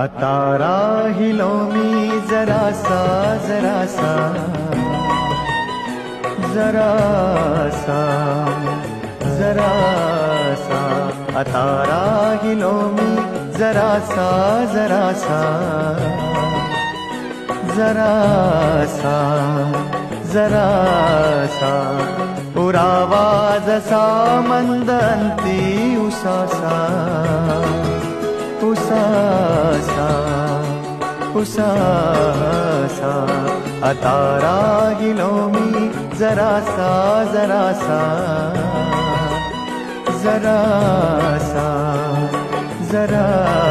आता राहिलो मी जरासा जरासा जरासा जरासा. आता राहिलो मी जरासा जरासा जरासा जरासा. पुरावा जसा मंद अंती उसासा. उसासा उसासा आता राहिलो मी जरासा जरासा. जरासा जरा